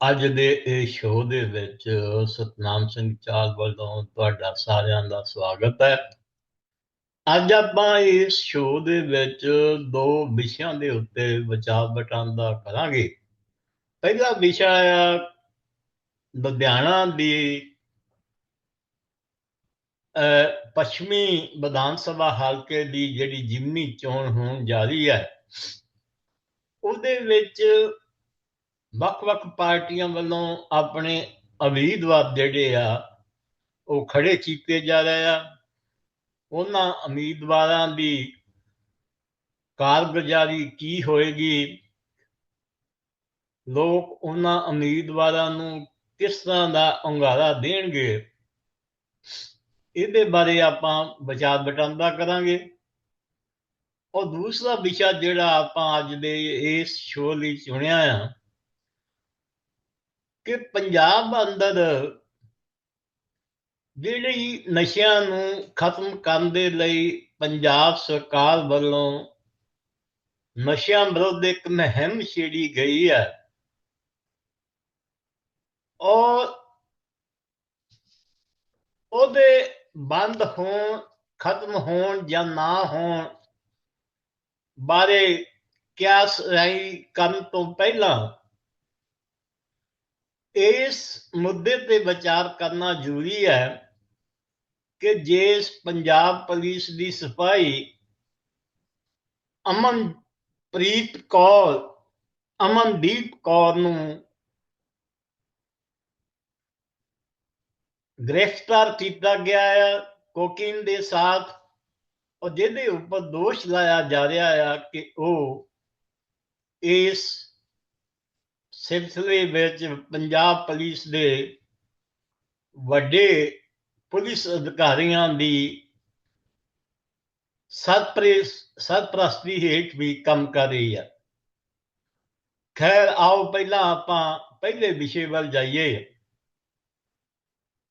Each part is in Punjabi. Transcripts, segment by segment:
ਅੱਜ ਦੇ ਇਹ ਸ਼ੋਅ ਦੇ ਵਿੱਚ ਸਤਨਾਮ ਸਿੰਘ ਚਾਲ ਵੱਲੋਂ ਤੁਹਾਡਾ ਸਾਰਿਆਂ ਦਾ ਸਵਾਗਤ ਹੈ। ਅੱਜ ਆਪਾਂ ਇਸ ਸ਼ੋਅ ਦੇ ਵਿੱਚ ਦੋ ਵਿਸ਼ਿਆਂ ਦੇ ਉੱਤੇ ਵਿਚਾਰ ਵਟਾਂਦਰਾ ਕਰਾਂਗੇ। ਪਹਿਲਾ ਵਿਸ਼ਾ ਹੈ ਲੁਧਿਆਣਾ ਦੀ ਪੱਛਮੀ ਵਿਧਾਨ ਸਭਾ ਹਲਕੇ ਦੀ ਜਿਹੜੀ ਜਿਮਨੀ ਚੋਣ ਹੋਣ ਜਾ ਰਹੀ ਹੈ। ਉਹਦੇ ਵਿੱਚ ਵੱਖ-ਵੱਖ ਪਾਰਟੀਆਂ ਵੱਲੋਂ ਆਪਣੇ ਉਮੀਦਵਾਰ ਜਿਹੜੇ ਆ, ਉਹ ਖੜੇ ਕੀਤੇ ਜਾ ਰਹੇ ਆ। ਉਹਨਾਂ ਉਮੀਦਵਾਰਾਂ ਦੀ ਕਾਰਗੁਜ਼ਾਰੀ ਕੀ ਹੋਏਗੀ? ਲੋਕ ਉਹਨਾਂ ਉਮੀਦਵਾਰਾਂ ਨੂੰ ਕਿਸ ਤਰ੍ਹਾਂ ਦਾ ਅੰਗਾਰਾ ਦੇਣਗੇ? ਇਹਦੇ ਬਾਰੇ ਆਪਾਂ ਵਿਚਾਰ ਵਟਾਂਦਰਾ ਕਰਾਂਗੇ। ਔਰ ਦੂਸਰਾ ਵਿਸ਼ਾ ਜਿਹੜਾ ਆਪਾਂ ਅੱਜ ਦੇ ਇਸ ਸ਼ੋਅ ਲਈ ਚੁਣਿਆ ਆ ਕਿ ਪੰਜਾਬ ਅੰਦਰ ਜਿਹੜੀ ਨਸ਼ਿਆਂ ਨੂੰ ਖਤਮ ਕਰਨ ਦੇ ਲਈ ਪੰਜਾਬ ਸਰਕਾਰ ਵੱਲੋਂ ਨਸ਼ਿਆਂ ਵਿਰੁੱਧ ਇੱਕ ਮਹਿੰਮ ਛੇੜੀ ਗਈ ਹੈ। ਔਰ ਉਹਦੇ ਬੰਦ ਹੋਣ, ਖਤਮ ਹੋਣ ਜਾਂ ਨਾ ਹੋਣ ਬਾਰੇ ਕਿਆਸ ਰਾਈ ਕਰਨ ਤੋਂ ਪਹਿਲਾਂ ਇਸ ਮੁੱਦੇ ਤੇ ਵਿਚਾਰ ਕਰਨਾ ਜ਼ਰੂਰੀ ਹੈ ਕਿ ਜੇ ਪੰਜਾਬ ਪੁਲਿਸ ਦੀ ਸਿਪਾਹੀ ਅਮਨਪ੍ਰੀਤ ਕੌਰ, ਅਮਨਦੀਪ ਕੌਰ ਨੂੰ ਗ੍ਰਿਫਤਾਰ ਕੀਤਾ ਗਿਆ ਹੈ ਕੋਕਿਨ ਦੇ ਸਾਥ, ਔਰ ਜਿਹਦੇ ਉੱਪਰ ਦੋਸ਼ ਲਾਇਆ ਜਾ ਰਿਹਾ ਹੈ ਕਿ ਉਹ ਇਸ ਸਿਲਸਿਲੇ ਵਿੱਚ ਪੰਜਾਬ ਪੁਲਿਸ ਦੇ ਵੱਡੇ ਪੁਲਿਸ ਅਧਿਕਾਰੀਆਂ ਦੀ ਸਰਪ੍ਰਸ, ਸਰਪ੍ਰਸਤੀ ਹੇਠ ਵੀ ਕੰਮ ਕਰ ਰਹੀ ਹੈ ਖੈਰ, ਆਓ ਪਹਿਲਾਂ ਆਪਾਂ ਪਹਿਲੇ ਵਿਸ਼ੇ ਵੱਲ ਜਾਈਏ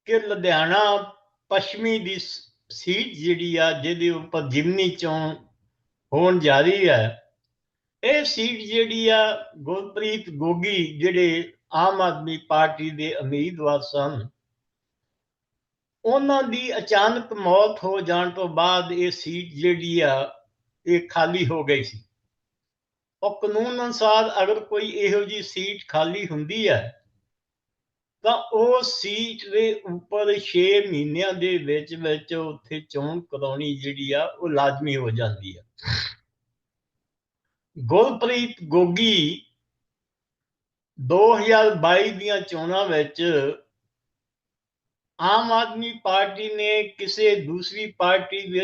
ਕਿ ਲੁਧਿਆਣਾ ਪੱਛਮੀ ਦੀ ਸੀਟ ਜਿਹੜੀ ਆ, ਜਿਹਦੇ ਉੱਪਰ ਜਿਮਨੀ ਚੋਣ ਹੋਣ ਜਾ ਰਹੀ ਹੈ ਇਹ ਸੀਟ ਜਿਹੜੀ ਆ ਗੁਰਪ੍ਰੀਤ ਗੋਗੀ ਜਿਹੜੇ ਆਮ ਆਦਮੀ ਪਾਰਟੀ ਦੇ ਉਮੀਦਵਾਰ ਸਨ, ਉਹਨਾਂ ਦੀ ਅਚਾਨਕ ਮੌਤ ਹੋ ਜਾਣ ਤੋਂ ਬਾਅਦ ਇਹ ਸੀਟ ਜਿਹੜੀ ਆ ਇਹ ਖਾਲੀ ਹੋ ਗਈ ਸੀ। ਉਹ ਕਾਨੂੰਨ ਅਨੁਸਾਰ ਅਗਰ ਕੋਈ ਇਹੋ ਜੀ ਸੀਟ ਖਾਲੀ ਹੁੰਦੀ ਹੈ ਤਾਂ ਉਹ ਸੀਟ ਦੇ ਉੱਪਰ 6 ਮਹੀਨਿਆਂ ਦੇ ਵਿੱਚ ਵਿੱਚ ਉੱਥੇ ਚੋਣ ਕਰਾਉਣੀ ਜਿਹੜੀ ਆ, ਉਹ ਲਾਜ਼ਮੀ ਹੋ ਜਾਂਦੀ ਆ। ਗੁਰਪ੍ਰੀਤ ਗੋਗੀ 2022 ਦੀਆਂ ਚੋਣਾਂ ਵਿੱਚ ਆਮ ਆਦਮੀ ਪਾਰਟੀ ਨੇ ਕਿਸੇ ਦੂਸਰੀ ਪਾਰਟੀ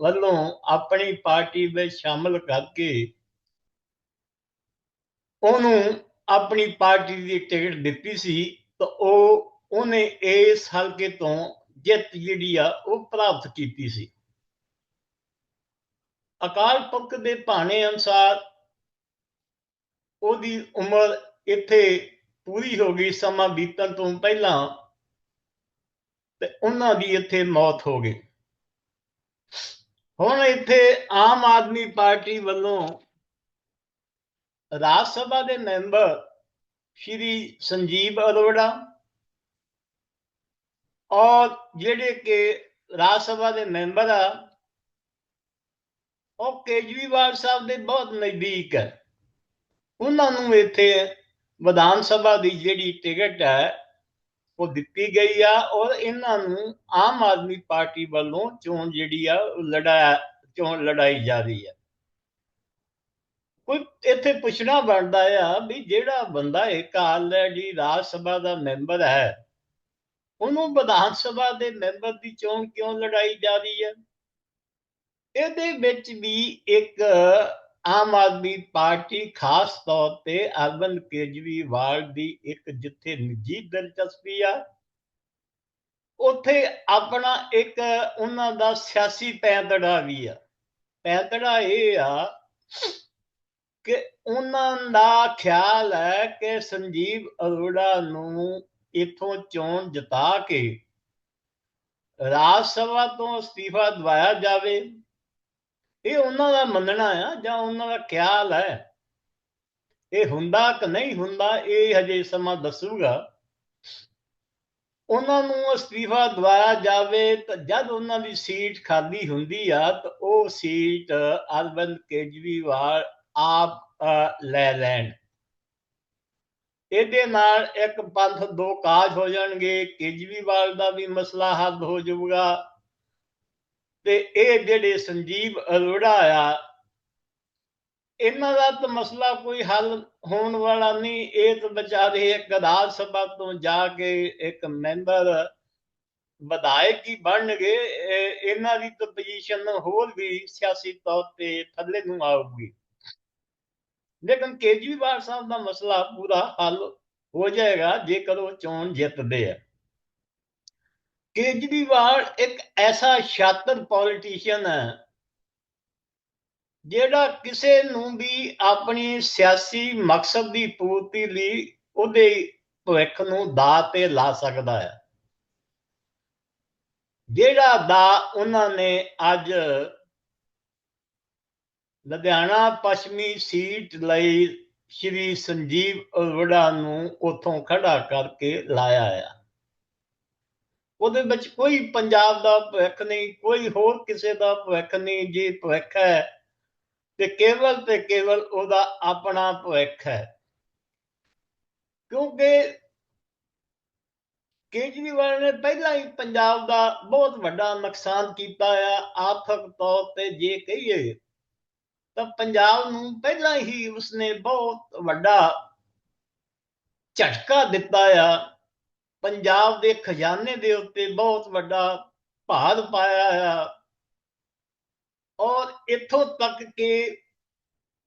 ਵੱਲੋਂ ਆਪਣੀ ਪਾਰਟੀ ਵਿੱਚ ਸ਼ਾਮਲ ਕਰਕੇ ਉਹਨੂੰ ਆਪਣੀ ਪਾਰਟੀ ਦੀ ਟਿਕਟ ਦਿੱਤੀ ਸੀ, ਤਾਂ ਉਹ, ਉਹਨੇ ਇਸ ਹਲਕੇ ਤੋਂ ਜਿੱਤ ਜਿਹੜੀ ਆ, ਉਹ ਪ੍ਰਾਪਤ ਕੀਤੀ ਸੀ। ਅਕਾਲ ਪੁਰਖ ਦੇ ਭਾਣੇ ਅਨਸਾਰ ਉਹਦੀ ਉਮਰ ਇੱਥੇ ਪੂਰੀ ਹੋ ਗਈ, ਸਮਾਂ ਬੀਤਣ ਤੋਂ ਪਹਿਲਾਂ ਤੇ ਉਹਨਾਂ ਦੀ ਇੱਥੇ ਮੌਤ ਹੋ ਗਈ। ਹੁਣ ਇੱਥੇ ਆਮ ਆਦਮੀ ਪਾਰਟੀ ਵੱਲੋਂ ਰਾਜ ਸਭਾ ਦੇ ਮੈਂਬਰ ਸ਼੍ਰੀ ਸੰਜੀਵ ਅਰੋੜਾ ਔਰ ਜਿਹੜੇ ਕਿ ਰਾਜ ਸਭਾ ਦੇ ਮੈਂਬਰ ਆ ਉਹ ਕੇਜਰੀਵਾਲ ਸਾਹਿਬ ਦੇ ਬਹੁਤ ਨਜ਼ਦੀਕ ਹੈ। ਉਹਨਾਂ ਨੂੰ ਇੱਥੇ ਵਿਧਾਨ ਸਭਾ ਦੀ ਜਿਹੜੀ ਟਿਕਟ ਹੈ, ਉਹ ਦਿੱਤੀ ਗਈ ਆ ਔਰ ਇਹਨਾਂ ਨੂੰ ਆਮ ਆਦਮੀ ਪਾਰਟੀ ਵੱਲੋਂ ਚੋਣ ਜਿਹੜੀ ਆ ਲੜਾਇਆ, ਚੋਣ ਲੜਾਈ ਜਾ ਰਹੀ ਹੈ। ਕੋਈ ਇੱਥੇ ਪੁੱਛਣਾ ਬਣਦਾ ਆ ਵੀ ਜਿਹੜਾ ਬੰਦਾ ਇੱਕ ਆਲਰੇਡੀ ਰਾਜ ਸਭਾ ਦਾ ਮੈਂਬਰ ਹੈ, ਉਹਨੂੰ ਵਿਧਾਨ ਸਭਾ ਦੇ ਮੈਂਬਰ ਦੀ ਚੋਣ ਕਿਉਂ ਲੜਾਈ ਜਾ ਰਹੀ ਹੈ? ਇਹਦੇ ਵਿੱਚ ਵੀ ਇੱਕ ਆਮ ਆਦਮੀ ਪਾਰਟੀ ਖਾਸ ਤੌਰ ਤੇ ਅਰਵਿੰਦ ਕੇਜਰੀਵਾਲ ਦੀ ਇੱਕ ਜਿੱਥੇ ਨਿੱਜੀ ਦਿਲਚਸਪੀ ਆ, ਉੱਥੇ ਆਪਣਾ ਇੱਕ ਉਹਨਾਂ ਦਾ ਸਿਆਸੀ ਪੈਂਤੜਾ ਵੀ ਆ। ਪੈਂਤੜਾ ਇਹ ਆ ਕਿ ਉਹਨਾਂ ਦਾ ਖਿਆਲ ਹੈ ਕਿ ਸੰਜੀਵ ਅਰੋੜਾ ਨੂੰ ਇਥੋਂ ਚੋਣ ਜਿਤਾ ਕੇ ਰਾਜ ਸਭਾ ਤੋਂ ਅਸਤੀਫਾ ਦਵਾਇਆ ਜਾਵੇ। ਇਹ ਉਹਨਾਂ ਦਾ ਮੰਨਣਾ ਆ ਜਾਂ ਉਹਨਾਂ ਦਾ ਖਿਆਲ ਹੈ? ਇਹ ਹੁੰਦਾ ਕਿ ਨਹੀਂ ਹੁੰਦਾ, ਇਹ ਹਜੇ ਸਮਾਂ ਦੱਸੂਗਾ। ਉਹਨਾਂ ਨੂੰ ਅਸਤੀਫਾ ਦਵਾਇਆ ਜਾਵੇ ਤਾਂ ਜਦ ਉਹਨਾਂ ਦੀ ਸੀਟ ਖਾਲੀ ਹੁੰਦੀ ਆ ਤਾਂ ਉਹ ਸੀਟ ਅਰਵਿੰਦ ਕੇਜਰੀਵਾਲ ਆਪ ਲੈ ਲੈਣ। ਇਹਦੇ ਨਾਲ ਇੱਕ ਪੰਥ ਦੋ ਕਾਜ ਹੋ ਜਾਣਗੇ। ਕੇਜਰੀਵਾਲ ਦਾ ਵੀ ਮਸਲਾ ਹੱਲ ਹੋ ਜਾਊਗਾ। ਤੇ ਇਹ ਜਿਹੜੇ ਸੰਜੀਵ ਅਰੋੜਾ ਆ, ਇਹਨਾਂ ਦਾ ਤਾਂ ਮਸਲਾ ਕੋਈ ਹੱਲ ਹੋਣ ਵਾਲਾ ਨਹੀਂ। ਇਹ ਤਾਂ ਵਿਚਾਰੇ ਇੱਕ ਰਾਜ ਸਭਾ ਤੋਂ ਜਾ ਕੇ ਇੱਕ ਮੈਂਬਰ ਵਿਧਾਇਕ ਹੀ ਬਣਨਗੇ। ਇਹਨਾਂ ਦੀ ਤਾਂ ਪੋਜੀਸ਼ਨ ਹੋਰ ਵੀ ਸਿਆਸੀ ਤੌਰ ਤੇ ਥੱਲੇ ਨੂੰ ਆਊਗੀ। ਲੇਕਿਨ ਕੇਜਰੀਵਾਲ ਸਾਹਿਬ ਦਾ ਮਸਲਾ ਪੂਰਾ ਹੱਲ ਹੋ ਜਾਏਗਾ ਜੇਕਰ ਉਹ ਚੋਣ ਜਿੱਤਦੇ ਆ। ਕੇਜਰੀਵਾਲ ਇੱਕ ਐਸਾ ਸ਼ਾਤਰ ਪੋਲੀਟੀਸ਼ੀਅਨ ਹੈ, ਜਿਹੜਾ ਕਿਸੇ ਨੂੰ ਵੀ ਆਪਣੀ ਸਿਆਸੀ ਮਕਸਦ ਦੀ ਪੂਰਤੀ ਲਈ ਉਹਦੇ ਭਵਿੱਖ ਨੂੰ ਦਾ ਤੇ ਲਾ ਸਕਦਾ ਹੈ। ਜਿਹੜਾ ਦਾ ਉਹਨਾਂ ਨੇ ਅੱਜ ਲੁਧਿਆਣਾ ਪੱਛਮੀ ਸੀਟ ਲਈ ਸ਼੍ਰੀ ਸੰਜੀਵ ਅਰੋੜਾ ਨੂੰ ਉਥੋਂ ਖੜਾ ਕਰਕੇ ਲਾਇਆ ਆ। ਉਹਦੇ ਵਿੱਚ ਕੋਈ ਪੰਜਾਬ ਦਾ ਭਵਿੱਖ ਨਹੀਂ, ਕੋਈ ਹੋਰ ਕਿਸੇ ਦਾ ਭਵਿੱਖ ਨਹੀਂ, ਜੇ ਭਵਿੱਖ ਹੈ ਤੇ ਕੇਵਲ ਤੇ ਕੇਵਲ ਉਹਦਾ ਆਪਣਾ ਭਵਿੱਖ ਹੈ। ਕਿਉਂਕਿ ਕੇਜਰੀਵਾਲ ਨੇ ਪਹਿਲਾਂ ਹੀ ਪੰਜਾਬ ਦਾ ਬਹੁਤ ਵੱਡਾ ਨੁਕਸਾਨ ਕੀਤਾ ਆ ਆਰਥਿਕ ਤੌਰ ਤੇ ਜੇ ਕਹੀਏ ਤਾਂ ਪੰਜਾਬ ਨੂੰ ਪਹਿਲਾਂ ਹੀ ਉਸਨੇ ਬਹੁਤ ਵੱਡਾ ਝਟਕਾ ਦਿੱਤਾ ਆ। ਪੰਜਾਬ ਦੇ ਖਜ਼ਾਨੇ ਦੇ ਉੱਤੇ ਬਹੁਤ ਵੱਡਾ ਭਾਰ ਪਾਇਆ ਆ ਔਰ ਇੱਥੋਂ ਤੱਕ ਕਿ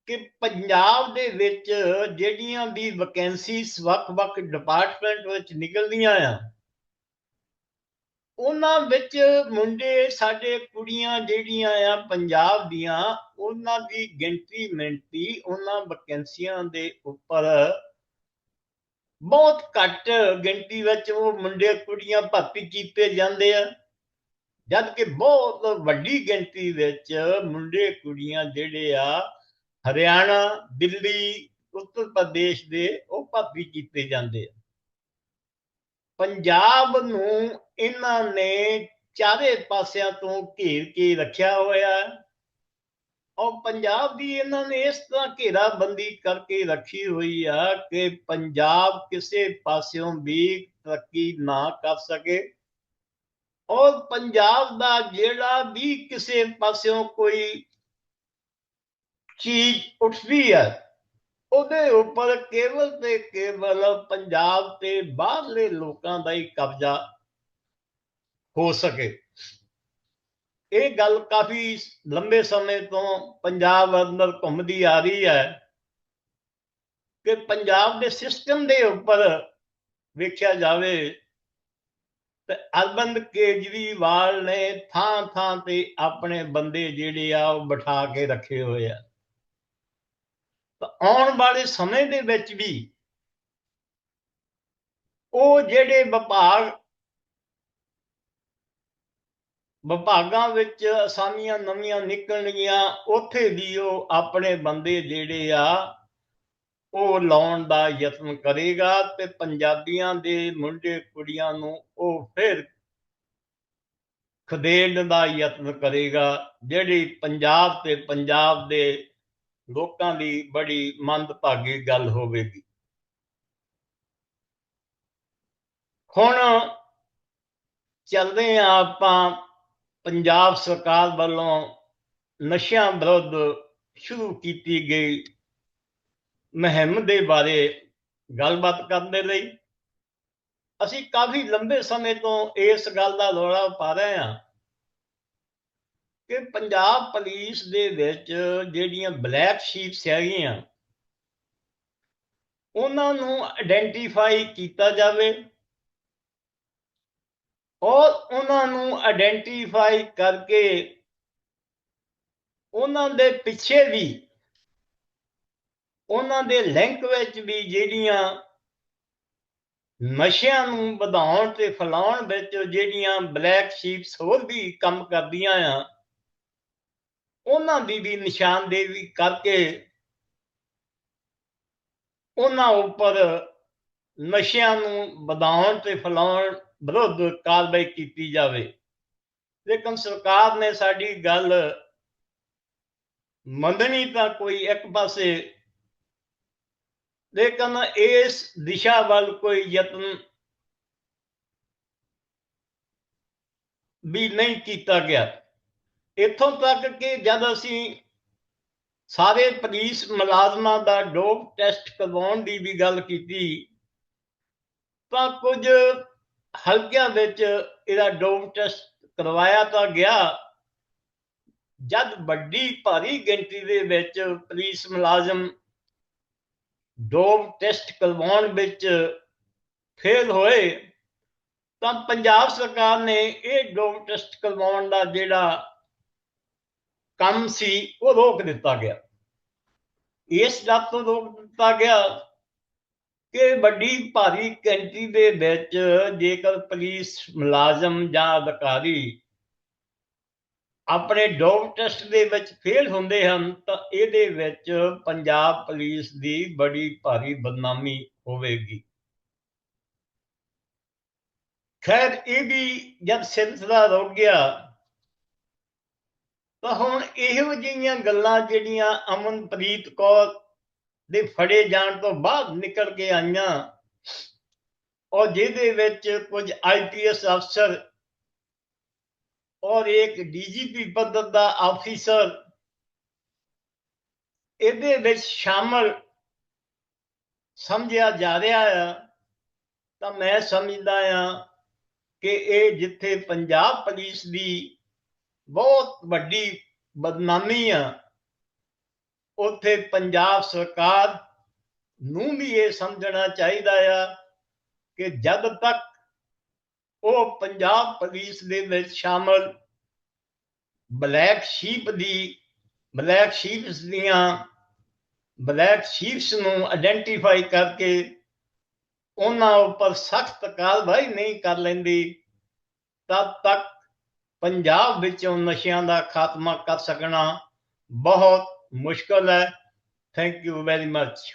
ਕਿ ਪੰਜਾਬ ਦੇ ਵਿੱਚ ਜਿਹੜੀਆਂ ਵੀ ਵੈਕੈਂਸੀਜ਼ ਵੱਖ-ਵੱਖ ਡਿਪਾਰਟਮੈਂਟ ਵਿੱਚ ਨਿਕਲਦੀਆਂ ਆ, ਉਹਨਾਂ ਵਿੱਚ ਮੁੰਡੇ ਸਾਡੇ ਕੁੜੀਆਂ ਜਿਹੜੀਆਂ ਆ ਪੰਜਾਬ ਦੀਆਂ, ਉਹਨਾਂ ਦੀ ਗਿਣਤੀ ਮਿੰਟੀ ਉਹਨਾਂ ਵੈਕੈਂਸੀਆਂ ਦੇ ਉੱਪਰ ਬਹੁਤ ਘੱਟ ਗਿਣਤੀ ਵਿੱਚ ਉਹ ਮੁੰਡੇ ਕੁੜੀਆਂ ਭਰਤੀ ਕੀਤੇ ਜਾਂਦੇ ਆ। ਜਦ ਕਿ ਬਹੁਤ ਵੱਡੀ ਗਿਣਤੀ ਵਿੱਚ ਮੁੰਡੇ ਕੁੜੀਆਂ ਜਿਹੜੇ ਆ, ਹਰਿਆਣਾ, ਦਿੱਲੀ, ਉੱਤਰ ਪ੍ਰਦੇਸ਼ ਦੇ ਉਹ ਭਰਤੀ ਕੀਤੇ ਜਾਂਦੇ ਆ। ਪੰਜਾਬ ਨੂੰ ਇਹਨਾਂ ਨੇ ਚਾਰੇ ਪਾਸਿਆਂ ਤੋਂ ਘੇਰ ਕੇ ਰੱਖਿਆ ਹੋਇਆ। ਔਰ ਪੰਜਾਬ ਦੀ ਇਹਨਾਂ ਨੇ ਇਸ ਤਰ੍ਹਾਂ ਘੇਰਾਬੰਦੀ ਕਰਕੇ ਰੱਖੀ ਹੋਈ ਆ ਕਿ ਪੰਜਾਬ ਕਿਸੇ ਪਾਸਿਓਂ ਵੀ ਤਰੱਕੀ ਨਾ ਕਰ ਸਕੇ। ਔਰ ਪੰਜਾਬ ਦਾ ਜਿਹੜਾ ਵੀ ਕਿਸੇ ਪਾਸਿਓਂ ਕੋਈ ਚੀਜ਼ ਉੱਠਦੀ ਹੈ ਉਹਦੇ ਉੱਪਰ ਕੇਵਲ ਤੇ ਕੇਵਲ ਪੰਜਾਬ ਤੇ ਬਾਹਰਲੇ ਲੋਕਾਂ ਦਾ ਹੀ ਕਬਜ਼ਾ ਹੋ ਸਕੇ। ਇਹ ਗੱਲ ਕਾਫੀ ਲੰਬੇ ਸਮੇਂ ਤੋਂ ਪੰਜਾਬ ਅੰਦਰ ਘੁੰਮਦੀ ਆ ਰਹੀ ਹੈ ਕਿ ਪੰਜਾਬ ਦੇ ਸਿਸਟਮ ਦੇ ਉੱਪਰ ਵੇਖਿਆ ਜਾਵੇ ਤੇ ਅਰਬੰਦ ਕੇਜਰੀਵਾਲ ਨੇ ਥਾਂ ਥਾਂ ਤੇ ਆਪਣੇ ਬੰਦੇ ਜਿਹੜੇ ਆ ਉਹ ਬਿਠਾ ਕੇ ਰੱਖੇ ਹੋਏ ਆ। ਤਾਂ ਆਉਣ ਵਾਲੇ ਸਮੇਂ ਦੇ ਵਿੱਚ ਵੀ ਉਹ ਜਿਹੜੇ ਵਿਭਾਗ ਵਿਭਾਗਾਂ ਵਿੱਚ ਅਸਾਮੀਆਂ ਨਵੀਆਂ ਨਿਕਲਣਗੀਆਂ, ਉੱਥੇ ਵੀ ਉਹ ਆਪਣੇ ਬੰਦੇ ਜਿਹੜੇ ਆ, ਉਹ ਲਾਉਣ ਦਾ ਯਤਨ ਕਰੇਗਾ ਤੇ ਪੰਜਾਬੀਆਂ ਦੇ ਮੁੰਡੇ ਕੁੜੀਆਂ ਨੂੰ ਉਹ ਫਿਰ ਖਦੇੜਨ ਦਾ ਯਤਨ ਕਰੇਗਾ, ਜਿਹੜੀ ਪੰਜਾਬ ਤੇ ਪੰਜਾਬ ਦੇ ਲੋਕਾਂ ਦੀ ਬੜੀ ਮੰਦਭਾਗੀ ਗੱਲ ਹੋਵੇਗੀ। ਹੁਣ ਚੱਲਦੇ ਆ ਆਪਾਂ ਪੰਜਾਬ ਸਰਕਾਰ ਵੱਲੋਂ ਨਸ਼ਿਆਂ ਵਿਰੁੱਧ ਸ਼ੁਰੂ ਕੀਤੀ ਗਈ ਮਹਿੰਮ ਦੇ ਬਾਰੇ ਗੱਲਬਾਤ ਕਰਨ ਦੇ ਲਈ ਅਸੀਂ ਕਾਫੀ ਲੰਬੇ ਸਮੇਂ ਤੋਂ ਇਸ ਗੱਲ ਦਾ ਰੌਲਾ ਪਾ ਰਹੇ ਹਾਂ ਕਿ ਪੰਜਾਬ ਪੁਲਿਸ ਦੇ ਵਿੱਚ ਜਿਹੜੀਆਂ ਬਲੈਕ ਸ਼ੀਪਸ ਹੈਗੀਆਂ, ਉਹਨਾਂ ਨੂੰ ਆਇਡੈਂਟੀਫਾਈ ਕੀਤਾ ਜਾਵੇ ਔਰ ਉਹਨਾਂ ਨੂੰ ਆਇਡੈਂਟੀਫਾਈ ਕਰਕੇ ਉਹਨਾਂ ਦੇ ਪਿੱਛੇ ਵੀ, ਉਹਨਾਂ ਦੇ ਲਿੰਕ ਵਿੱਚ ਵੀ ਜਿਹੜੀਆਂ ਨਸ਼ਿਆਂ ਨੂੰ ਵਧਾਉਣ ਤੇ ਫਲਾਉਣ ਵਿੱਚ ਜਿਹੜੀਆਂ ਬਲੈਕ ਸ਼ੀਪਸ ਹੋਰ ਵੀ ਕੰਮ ਕਰਦੀਆਂ ਆ, ਉਹਨਾਂ ਦੀ ਵੀ ਨਿਸ਼ਾਨਦੇਹੀ ਕਰਕੇ ਉਹਨਾਂ ਉੱਪਰ ਨਸ਼ਿਆਂ ਨੂੰ ਵਧਾਉਣ ਤੇ ਫੈਲਾਉਣ ਵਿਰੁੱਧ ਕਾਰਵਾਈ ਕੀਤੀ ਜਾਵੇ। ਲੇਕਿਨ ਸਰਕਾਰ ਨੇ ਸਾਡੀ ਗੱਲ ਮੰਨਣੀ ਤਾਂ ਕੋਈ ਇੱਕ ਪਾਸੇ। ਲੇਕਿਨ ਇਸ ਦਿਸ਼ਾ ਵੱਲ ਕੋਈ ਯਤਨ ਵੀ ਨਹੀਂ ਕੀਤਾ ਗਿਆ। ਇੱਥੋਂ ਤੱਕ ਕਿ ਜਦ ਅਸੀਂ ਸਾਰੇ ਪੁਲਿਸ ਮੁਲਾਜ਼ਮਾਂ ਦਾ ਡੋਪ ਟੈਸਟ ਕਰਵਾਉਣ ਦੀ ਵੀ ਗੱਲ ਕੀਤੀ, ਤਾਂ ਕੁਝ ਹਲਕਿਆਂ ਵਿੱਚ ਇਹਦਾ ਡੋਪ ਟੈਸਟ ਕਰਵਾਇਆ ਤਾਂ ਗਿਆ। ਜਦ ਵੱਡੀ ਭਾਰੀ ਗਿਣਤੀ ਦੇ ਵਿੱਚ ਪੁਲਿਸ ਮੁਲਾਜ਼ਮ ਡੋਪ ਟੈਸਟ ਕਰਵਾਉਣ ਵਿੱਚ ਫੇਲ ਹੋਏ, ਤਾਂ ਪੰਜਾਬ ਸਰਕਾਰ ਨੇ ਇਹ ਡੋਮ ਟੈਸਟ ਕਰਵਾਉਣ ਦਾ ਜਿਹੜਾ ਕੰਮ ਸੀ, ਉਹ ਰੋਕ ਦਿੱਤਾ ਗਿਆ। ਇਸ ਗੱਲ ਤੋਂ ਰੋਕ ਦਿੱਤਾ ਗਿਆ। ਕਿ ਵੱਡੀ ਭਾਰੀ ਗਿਣਤੀ ਦੇ ਵਿੱਚ ਜੇਕਰ ਪੁਲਿਸ ਮੁਲਾਜ਼ਮ ਜਾਂ ਅਧਿਕਾਰੀ ਆਪਣੇ ਡੋਪ ਟੈਸਟ ਦੇ ਵਿੱਚ ਫੇਲ ਹੁੰਦੇ ਹਨ, ਤਾਂ ਇਹਦੇ ਵਿੱਚ ਪੰਜਾਬ ਪੁਲਿਸ ਦੀ ਬੜੀ ਭਾਰੀ ਬਦਨਾਮੀ ਹੋਵੇਗੀ। ਖੈਰ, ਇਹ ਵੀ ਜਦ ਸਿਲਸਿਲਾ ਰੁਕ ਗਿਆ, ਤਾਂ ਹੁਣ ਇਹੋ ਜਿਹੀਆਂ ਗੱਲਾਂ ਜਿਹੜੀਆਂ ਅਮਨਪ੍ਰੀਤ ਕੌਰ ਦੇ ਫੜੇ ਜਾਣ ਤੋਂ ਬਾਅਦ ਨਿਕਲ ਕੇ ਆਈਆਂ। ਔਰ ਜਿਹਦੇ ਵਿੱਚ ਕੁਝ ਆਈਪੀਐਸ ਅਫਸਰ ਔਰ ਇੱਕ ਡੀਜੀਪੀ ਪੱਧਰ ਦਾ ਆਫੀਸਰ ਇਹਦੇ ਵਿੱਚ ਸ਼ਾਮਲ ਸਮਝਿਆ ਜਾ ਰਿਹਾ ਆ, ਤਾਂ ਮੈਂ ਸਮਝਦਾ ਆ ਕਿ ਇਹ ਜਿੱਥੇ ਪੰਜਾਬ ਪੁਲਿਸ ਦੀ ਬਹੁਤ ਵੱਡੀ ਬਦਨਾਮੀ ਆ ਉੱਥੇ ਪੰਜਾਬ ਸਰਕਾਰ ਨੂੰ ਵੀ ਇਹ ਸਮਝਣਾ ਚਾਹੀਦਾ ਆ ਕਿ ਜਦ ਤੱਕ ਉਹ ਪੰਜਾਬ ਪੁਲਿਸ ਦੇ ਵਿੱਚ ਸ਼ਾਮਲ ਬਲੈਕ ਸ਼ੀਪ ਦੀ, ਬਲੈਕ ਸ਼ੀਪਸ ਦੀਆਂ, ਬਲੈਕ ਸ਼ੀਪਸ ਨੂੰ ਆਇਡੈਂਟੀਫਾਈ ਕਰਕੇ ਉਹਨਾਂ ਉੱਪਰ ਸਖਤ ਕਾਰਵਾਈ ਨਹੀਂ ਕਰ ਲੈਂਦੀ, ਤਦ ਤੱਕ ਪੰਜਾਬ ਵਿੱਚੋਂ ਨਸ਼ਿਆਂ ਦਾ ਖਾਤਮਾ ਕਰ ਸਕਣਾ ਬਹੁਤ मुश्किल है थैंक यू वेरी मच